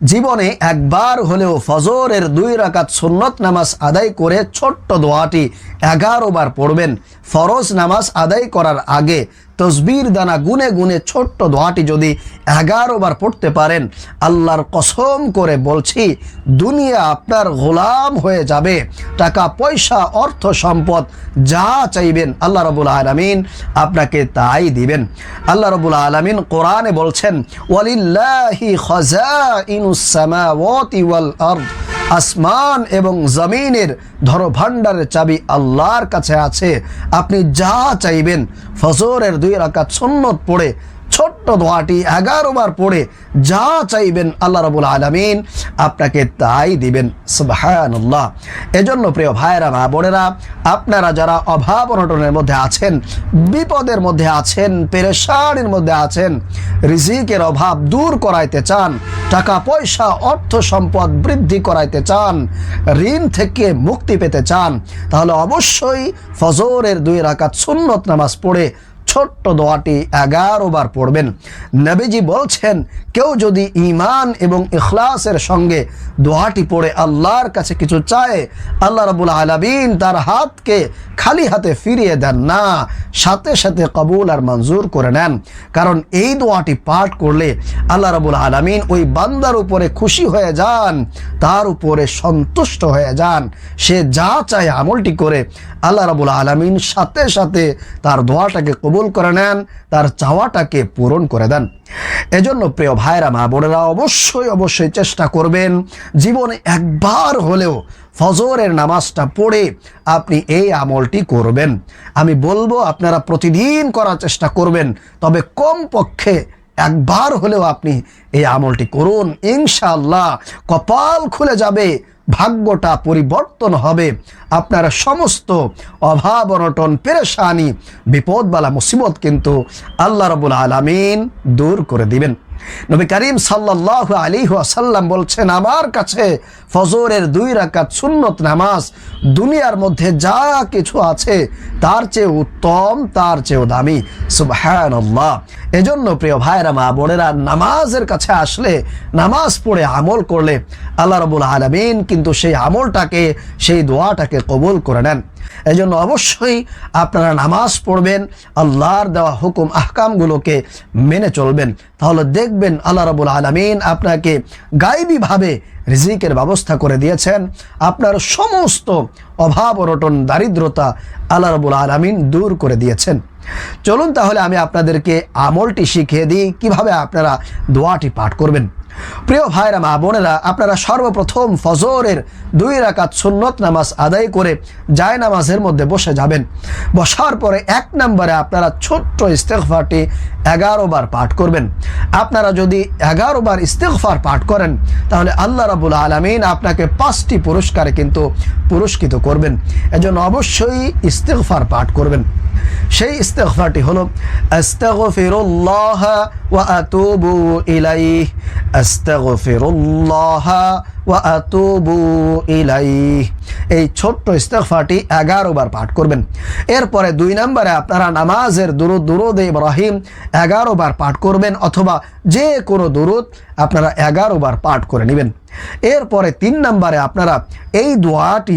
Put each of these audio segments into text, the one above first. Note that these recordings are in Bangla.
জীবনে একবার হলেও ফজরের দুই রাকাত সুন্নত নামাজ আদায় করে ছোট্ট দোয়াটি এগারো বার পড়বেন। ফরজ নামাজ আদায় করার আগে তসবির দানা গুনে গুনে ছোট্ট দোয়াটি যদি এগারো বার পড়তে পারেন, আল্লাহর কসম করে বলছি, দুনিয়া আপনার গোলাম হয়ে যাবে। টাকা, পয়সা, অর্থ, সম্পদ, যা চাইবেন, আল্লাহ রবুল আলমিন আপনাকে তাই দিবেন। আল্লাহ রবুল আলমিন কোরআনে বলছেন, ওয়ালিল্লাহি খাজাইনুস-সামাওয়াতি ওয়াল আরদ। আসমান এবং জমিনের ধর ভান্ডারের চাবি আল্লাহর কাছে আছে। আপনি যা চাইবেন, ফজরের দুই রাকাত সন্ন্যত পড়ে ছোট্ট দোয়াটি এগারো বার পড়ে যা চাইবেন আল্লাহ রবুল আলমিন আপনাকে তাই দিবেন সুবাহান্লাহ এজন্য প্রিয় ভাইরা মা বোনেরা, আপনারা যারা অভাব অনটনের মধ্যে আছেন, বিপদের মধ্যে আছেন, পেরেশানির মধ্যে আছেন, রিজিকের অভাব দূর করাইতে চান, টাকা পয়সা, অর্থ সম্পদ বৃদ্ধি করাইতে চান, ঋণ থেকে মুক্তি পেতে চান, তাহলে অবশ্যই ফজরের দুই রাকাত সুন্নত নামাজ পড়ে ছোট্ট দোয়াটি এগারো বার পড়বেন। নবীজি বলছেন, কেউ যদি ইমান এবং ইখলাসের সঙ্গে দোয়াটি পড়ে আল্লাহর কাছে কিছু চায়, আল্লাহ রবুল আলমিন তার হাতকে খালি হাতে ফিরিয়ে দেন না, সাথে সাথে কবুল আর মঞ্জুর করে নেন। কারণ এই দোয়াটি পাঠ করলে আল্লাহ রবুল আলমিন ওই বান্দার উপরে খুশি হয়ে যান, তার উপরে সন্তুষ্ট হয়ে যান। সে যা চায় আমলটি করে, আল্লাহ রবুল আলমিন সাথে সাথে তার দোয়াটাকে কবুল করে নেন, তার চাওয়াটাকে পূরণ করে দেন। এজন্য প্রিয় ভাইরা মা বোনেরা, অবশ্যই অবশ্যই চেষ্টা করবেন জীবনে একবার হলেও ফজরের নামাজটা পড়ে আপনি এই আমলটি করবেন। আমি বলব, আপনারা প্রতিদিন করার চেষ্টা করবেন, তবে কম পক্ষে একবার হলেও আপনি এই আমলটি করুন। ইনশাআল্লাহ, কপাল খুলে যাবে ভাগ্যটা পরিবর্তন হবে। আপনার সমস্ত অভাব, অনটন, পেরেশানি, বিপদবালা, মুসিবত কিন্তু আল্লাহ রবুল আলমিন দূর করে দিবেন। নবী করিম সাল্লাহ আলী আসাল্লাম বলছেন, আমার কাছে ফজরের দুই রাকাত সুন্নত নামাজ দুনিয়ার মধ্যে যা কিছু আছে, তার চেয়ে উত্তম, তার চেয়েও দামি। সুবহান এজন্য প্রিয় ভাইরা মা বোনেরা, নামাজের কাছে আসলে নামাজ পড়ে আমল করলে আল্লাহ রবুল আলমিন কিন্তু সেই আমলটাকে, সেই দোয়াটাকে কবুল করে নেন। এজন্য অবশ্যই আপনারা নামাজ পড়বেন, আল্লাহর দেওয়া হুকুম, আহকামগুলোকে মেনে চলবেন। তাহলে দেখবেন আল্লাহ রবুল আলমিন আপনাকে গাইবীভাবে রিজিকের ব্যবস্থা করে দিয়েছেন। আপনার সমস্ত অভাব অনটন, দারিদ্রতা আল্লাহ রবুল আলমিন দূর করে দিয়েছেন। চলুন তাহলে আমি আপনাদেরকে আমলটি শিখিয়ে দিই, কীভাবে আপনারা দোয়াটি পাঠ করবেন। প্রিয় ভাইরা, মা বোনেরা, আপনারা সর্বপ্রথম ফজরের দুই রাকাত সুন্নত নামাজ আদায় করে জায় নামাজের মধ্যে বসে যাবেন। বসার পরে এক নম্বরে আপনারা ছোট্ট ইস্তেকফারটি এগারো বার পাঠ করবেন। আপনারা যদি এগারো বার ইস্তেকফার পাঠ করেন, তাহলে আল্লাহ রাবুল আলমিন আপনাকে পাঁচটি পুরস্কারে কিন্তু পুরস্কৃত করবেন। এজন্য অবশ্যই ইস্তেকফার পাঠ করবেন। সেই ইস্তেগফারটি হলো এই ছোট্ট ইস্তেগফারটি এগারো বার পাঠ করবেন। এরপরে দুই নম্বরে আপনারা নামাজের দুরুদ দুরুদ ইব্রাহিম এগারো বার পাঠ করবেন অথবা যে কোনো দুরুদ আপনারা এগারো বার পাঠ করে নেবেন। এরপরে তিন নম্বরে আপনারা এই দোয়াটি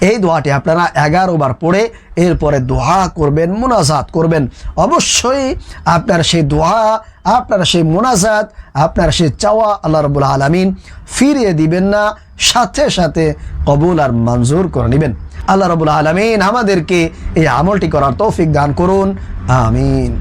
এই দোয়াটি আপনারা এগারো বার পড়ে এরপরে দোয়া করবেন, মোনাজাত করবেন। অবশ্যই আপনার সেই দোয়া, আপনার সেই মোনাজাত, আপনার সেই চাওয়া আল্লাহ রবুল আলমিন ফিরিয়ে দিবেন না, সাথে সাথে কবুল আর মঞ্জুর করে নেবেন। আল্লাহ রবুল আলমিন আমাদেরকে এই আমলটি করার তৌফিক দান করুন। আমিন।